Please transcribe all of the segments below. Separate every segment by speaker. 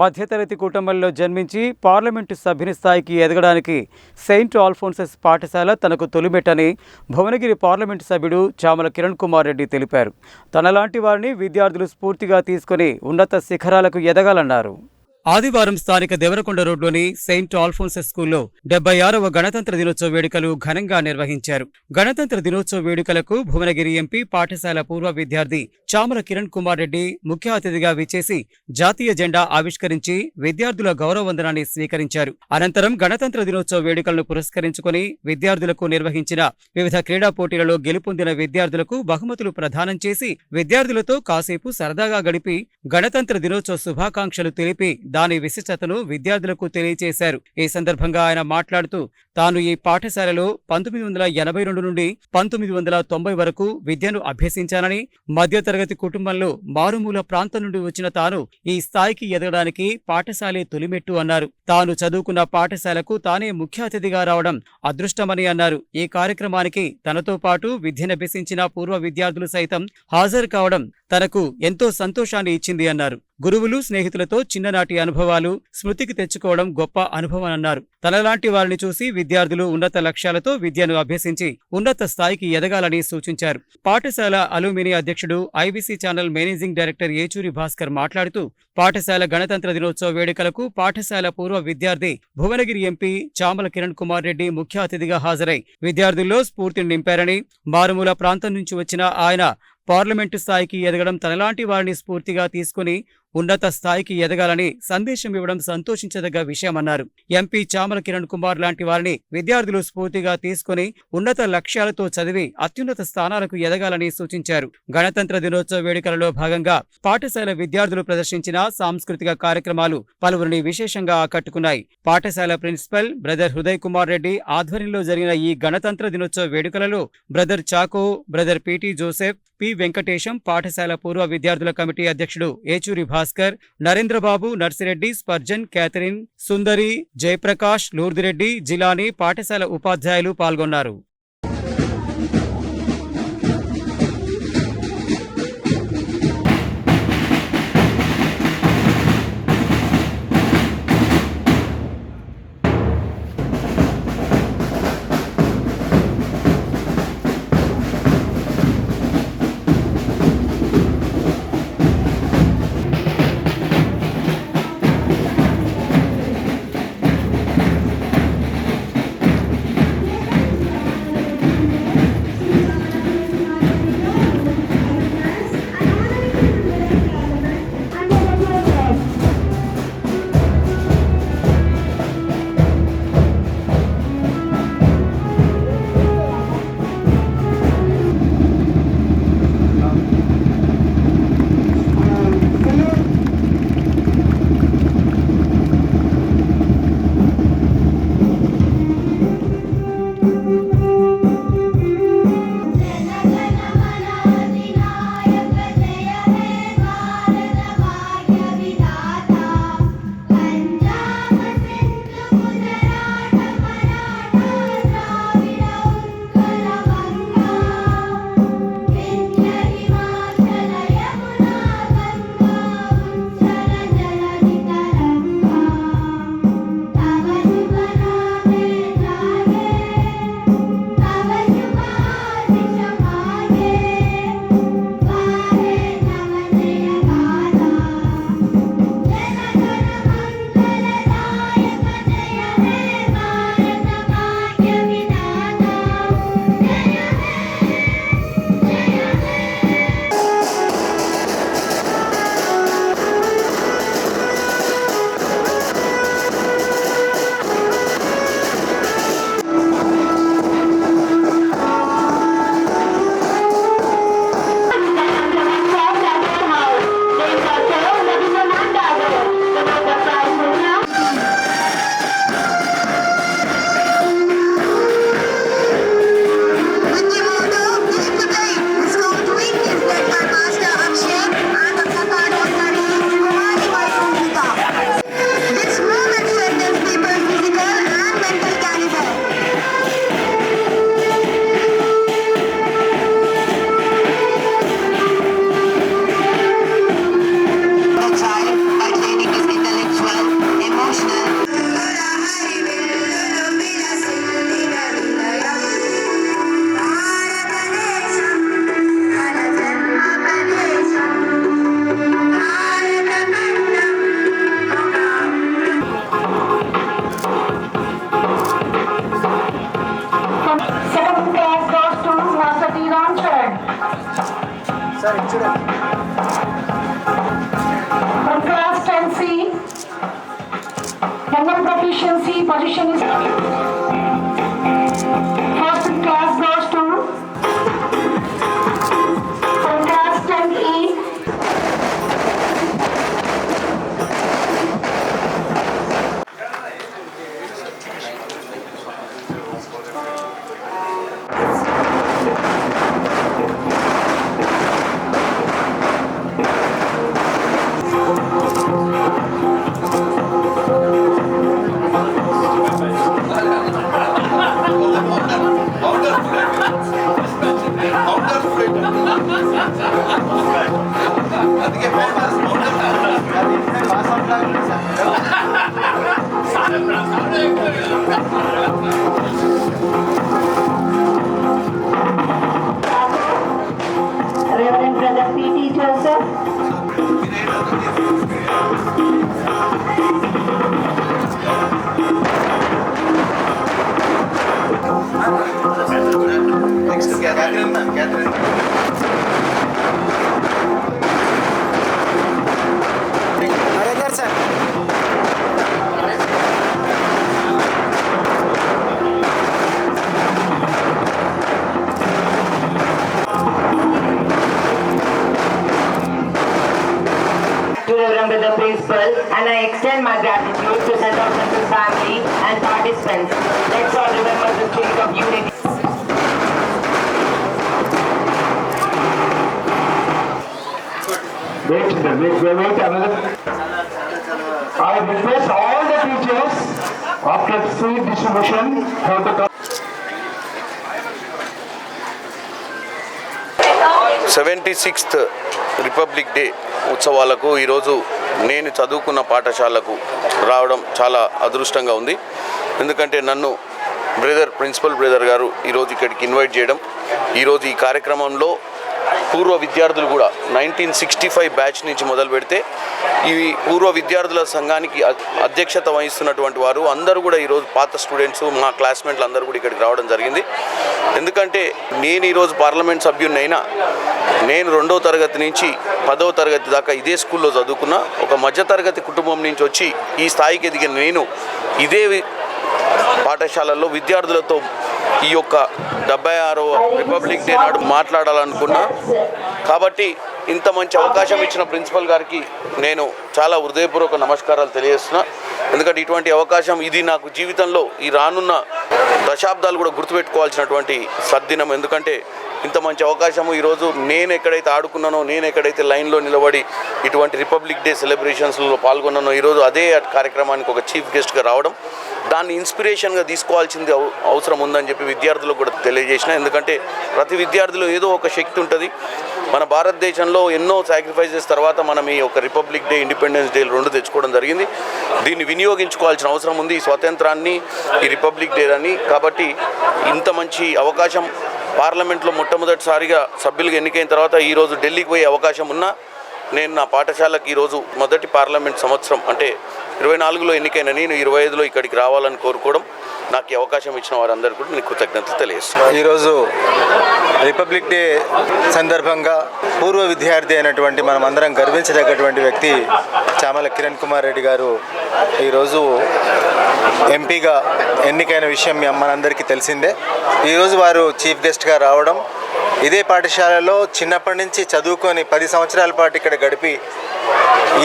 Speaker 1: మధ్యతరగతి కుటుంబంలో జన్మించి పార్లమెంటు సభ్యుని స్థాయికి ఎదగడానికి సెయింట్ ఆల్ఫోన్సెస్ పాఠశాల తనకు తొలిమెట్టని భువనగిరి పార్లమెంటు సభ్యుడు చామల కిరణ్ కుమార్ రెడ్డి తెలిపారు. తనలాంటి వారిని విద్యార్థులు స్ఫూర్తిగా తీసుకుని ఉన్నత శిఖరాలకు ఎదగాలన్నారు. ఆదివారం స్థానిక దేవరకొండ రోడ్లోని సెయింట్ ఆల్ఫోన్స్ స్కూల్లో డెబ్బై ఆరవ గణతంత్ర దినోత్సవ వేడుకలు ఘనంగా నిర్వహించారు. గణతంత్ర దినోత్సవ వేడుకలకు భువనగిరి ఎంపీ పాఠశాల పూర్వ విద్యార్థి చామల కిరణ్ కుమార్ రెడ్డి ముఖ్య అతిథిగా విచ్చేసి జాతీయ జెండా ఆవిష్కరించి విద్యార్థుల గౌరవ వందనాన్ని స్వీకరించారు. అనంతరం గణతంత్ర దినోత్సవ వేడుకలను పురస్కరించుకుని విద్యార్థులకు నిర్వహించిన వివిధ క్రీడా పోటీలలో గెలుపొందిన విద్యార్థులకు బహుమతులు ప్రదానం చేసి విద్యార్థులతో కాసేపు సరదాగా గడిపి గణతంత్ర దినోత్సవ శుభాకాంక్షలు తెలిపి దాని విశిష్టతను విద్యార్థులకు తెలియజేశారు ఈ సందర్భంగా ఆయన మాట్లాడుతూ తాను ఈ పాఠశాలలో పంతొమ్మిది వందల ఎనభై రెండు నుండి పంతొమ్మిది వందల తొంభై వరకు విద్యను అభ్యసించానని మధ్యతరగతి కుటుంబంలో మారుమూల ప్రాంతం నుండి వచ్చిన తాను ఈ స్థాయికి ఎదగడానికి పాఠశాలే తొలిమెట్టు అన్నారు. తాను చదువుకున్న పాఠశాలకు తానే ముఖ్య అతిథిగా రావడం అదృష్టమని అన్నారు. ఈ కార్యక్రమానికి తనతో పాటు విద్యనభ్యసించిన పూర్వ విద్యార్థులు సైతం హాజరు కావడం తనకు ఎంతో సంతోషాన్ని ఇచ్చింది అన్నారు. గురువులు స్నేహితులతో చిన్ననాటి అనుభవాలు స్మృతికి తెచ్చుకోవడం గొప్ప అనుభవం అన్నారు. తనలాంటి వారిని చూసి విద్యార్థులు ఉన్నత లక్ష్యాలతో విద్యను అభ్యసించి ఉన్నత స్థాయికి ఎదగాలని సూచించారు. పాఠశాల అలూమిని అధ్యక్షుడు IBC channel managing director Yechuri Bhaskar మాట్లాడుతూ పాఠశాల గణతంత్ర దినోత్సవ వేడుకలకు పాఠశాల పూర్వ విద్యార్థి భువనగిరి ఎంపీ చామల కిరణ్ కుమార్ రెడ్డి ముఖ్య అతిథిగా హాజరై విద్యార్థుల్లో స్ఫూర్తిని నింపారని మారుమూల ప్రాంతం నుంచి వచ్చిన ఆయన పార్లమెంటు స్థాయికి ఎదగడం తనలాంటి వారిని స్ఫూర్తిగా తీసుకుని ఉన్నత స్థాయికి ఎదగాలని సందేశం ఇవ్వడం సంతోషించదగ్గ విషయమన్నారు. ఎంపీ చామల కిరణ్ కుమార్ లాంటి వారిని విద్యార్థులు స్ఫూర్తిగా తీసుకుని ఉన్నత లక్ష్యాలతో చదివి అత్యున్నత స్థానాలకు ఎదగాలని సూచించారు. గణతంత్ర దినోత్సవ వేడుకలలో భాగంగా పాఠశాల విద్యార్థులు ప్రదర్శించిన సాంస్కృతిక కార్యక్రమాలు పలువురిని విశేషంగా ఆకట్టుకున్నాయి. పాఠశాల ప్రిన్సిపల్ బ్రదర్ హృదయ్ కుమార్ రెడ్డి ఆధ్వర్యంలో జరిగిన ఈ గణతంత్ర దినోత్సవ వేడుకలలో brother Chacko brother PT Joseph P. Venkatesham పాఠశాల పూర్వ విద్యార్థుల కమిటీ అధ్యక్షుడు ఏచూరి భాస్కర్ నరేంద్రబాబు నర్సిరెడ్డి స్పర్జన్ క్యాథరిన్ సుందరి జయప్రకాష్ లూర్దిరెడ్డి జిలాని పాఠశాల ఉపాధ్యాయులు పాల్గొన్నారు.
Speaker 2: Sriram Charan from class 10C General proficiency position is
Speaker 3: first class Catherine, ma'am.
Speaker 4: The principal and I extend my gratitude to Family and participants. Let's all remember the spirit of unity.
Speaker 5: Wait, wait, wait, wait another. I request all the teachers after distribution
Speaker 6: seventy sixth republic day ఉత్సవాలకు ఈరోజు నేను చదువుకున్న పాఠశాలకు రావడం చాలా అదృష్టంగా ఉంది ఎందుకంటే నన్ను బ్రదర్ ప్రిన్సిపల్ బ్రదర్ గారు ఈరోజు ఇక్కడికి ఇన్వైట్ చేయడం ఈరోజు ఈ కార్యక్రమంలో పూర్వ విద్యార్థులు కూడా నైన్టీన్ సిక్స్టీ ఫైవ్ బ్యాచ్ నుంచి మొదలు పెడితే ఈ పూర్వ విద్యార్థుల సంఘానికి అధ్యక్షత వహిస్తున్నటువంటి వారు అందరూ కూడా ఈరోజు పాత స్టూడెంట్స్ మా క్లాస్మేట్లు అందరూ కూడా ఇక్కడికి రావడం జరిగింది. ఎందుకంటే నేను ఈరోజు పార్లమెంట్ సభ్యున్నైనా నేను రెండవ తరగతి నుంచి పదవ తరగతి దాకా ఇదే స్కూల్లో చదువుకున్న ఒక మధ్యతరగతి కుటుంబం నుంచి వచ్చి ఈ స్థాయికి ఎదిగిన నేను ఇదే పాఠశాలల్లో విద్యార్థులతో ఈ యొక్క డెబ్బై ఆరవ రిపబ్లిక్ డే నాడు మాట్లాడాలనుకున్నా. కాబట్టి ఇంత మంచి అవకాశం ఇచ్చిన ప్రిన్సిపల్ గారికి నేను చాలా హృదయపూర్వక నమస్కారాలు తెలియజేస్తున్నా. ఎందుకంటే ఇటువంటి అవకాశం ఇది నాకు జీవితంలో ఈ రానున్న దశాబ్దాలు కూడా గుర్తుపెట్టుకోవాల్సినటువంటి సద్దినం. ఎందుకంటే ఇంత మంచి అవకాశము. ఈరోజు నేను ఎక్కడైతే ఆడుకున్నానో నేను ఎక్కడైతే లైన్లో నిలబడి ఇటువంటి రిపబ్లిక్ డే సెలబ్రేషన్స్లో పాల్గొన్నానో ఈరోజు అదే కార్యక్రమానికి ఒక చీఫ్ గెస్ట్గా రావడం దాన్ని ఇన్స్పిరేషన్గా తీసుకోవాల్సింది అవసరం ఉందని చెప్పి విద్యార్థులకు కూడా తెలియజేసిన. ఎందుకంటే ప్రతి విద్యార్థిలో ఏదో ఒక శక్తి ఉంటుంది. మన భారతదేశంలో ఎన్నో సాక్రిఫైసెస్ తర్వాత మనం ఈ ఒక రిపబ్లిక్ డే ఇండిపెండెన్స్ డే రెండు తెచ్చుకోవడం జరిగింది. దీన్ని వినియోగించుకోవాల్సిన అవసరం ఉంది. ఈ స్వాతంత్రాన్ని ఈ రిపబ్లిక్ డే అని కాబట్టి ఇంత మంచి అవకాశం పార్లమెంట్లో మొట్టమొదటిసారిగా సభ్యులుగా ఎన్నికైన తర్వాత ఈరోజు ఢిల్లీకి పోయే అవకాశం ఉన్నా నేను నా పాఠశాలకు ఈరోజు మొదటి పార్లమెంట్ సంవత్సరం అంటే ఇరవై నాలుగులో ఎన్నికైన నేను ఇరవై ఐదులో ఇక్కడికి రావాలని కోరుకోవడం నాకు ఈ అవకాశం ఇచ్చిన వారందరికీ కూడా నేను కృతజ్ఞతలు తెలియజేస్తాను
Speaker 3: ఈరోజు రిపబ్లిక్ డే సందర్భంగా పూర్వ విద్యార్థి అయినటువంటి మనం అందరం గర్వించదగ్గటువంటి వ్యక్తి చామల కిరణ్ కుమార్ రెడ్డి గారు ఈరోజు ఎంపీగా ఎన్నికైన విషయం మనందరికీ తెలిసిందే. ఈరోజు వారు చీఫ్ గెస్ట్గా రావడం ఇదే పాఠశాలలో చిన్నప్పటి నుంచి చదువుకొని పది సంవత్సరాల పాటు ఇక్కడ గడిపి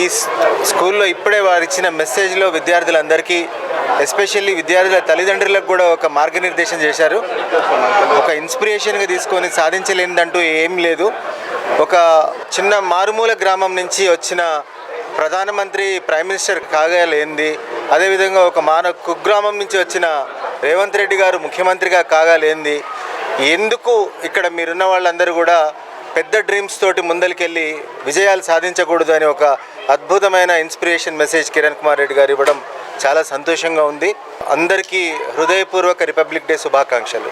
Speaker 3: ఈ స్కూల్లో ఇప్పుడే వారు ఇచ్చిన మెసేజ్లో విద్యార్థులందరికీ ఎస్పెషల్లీ విద్యార్థుల తల్లిదండ్రులకు కూడా ఒక మార్గనిర్దేశం చేశారు. ఒక ఇన్స్పిరేషన్గా తీసుకొని సాధించలేనిదంటూ ఏం లేదు. ఒక చిన్న మారుమూల గ్రామం నుంచి వచ్చిన ప్రధానమంత్రి ప్రైమ్ మినిస్టర్ కాగలేంది అదేవిధంగా ఒక మాన కుగ్రామం నుంచి వచ్చిన రేవంత్ రెడ్డి గారు ముఖ్యమంత్రిగా కాగలేంది ఎందుకు ఇక్కడ మీరున్న వాళ్ళందరూ కూడా పెద్ద డ్రీమ్స్ తోటి ముందరికెళ్ళి విజయాలు సాధించకూడదు అని ఒక అద్భుతమైన ఇన్స్పిరేషన్ మెసేజ్ కిరణ్ కుమార్ రెడ్డి గారు ఇవ్వడం చాలా సంతోషంగా ఉంది. అందరికీ హృదయపూర్వక రిపబ్లిక్ డే శుభాకాంక్షలు.